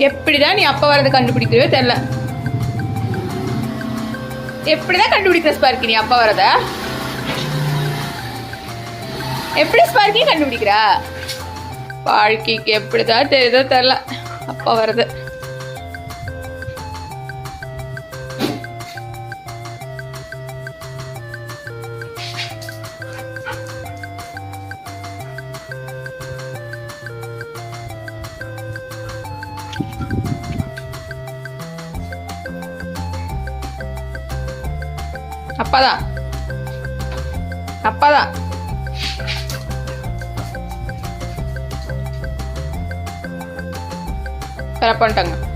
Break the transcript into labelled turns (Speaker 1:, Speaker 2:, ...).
Speaker 1: எப்படிதான் நீ அப்பா வரதை கண்டுபிடிக்கிறவே தெரில எப்படிதான் கண்டுபிடிக்கிற ஸ்பார்க்கி நீ அப்பா வரத எப்படி ஸ்பார்க்கி கண்டுபிடிக்கிறா? வாழ்க்கைக்கு எப்படிதான் தெரியுதோ தெரில அப்பா வரது அப்பாதா அப்பாதா பண்ணிட்டாங்க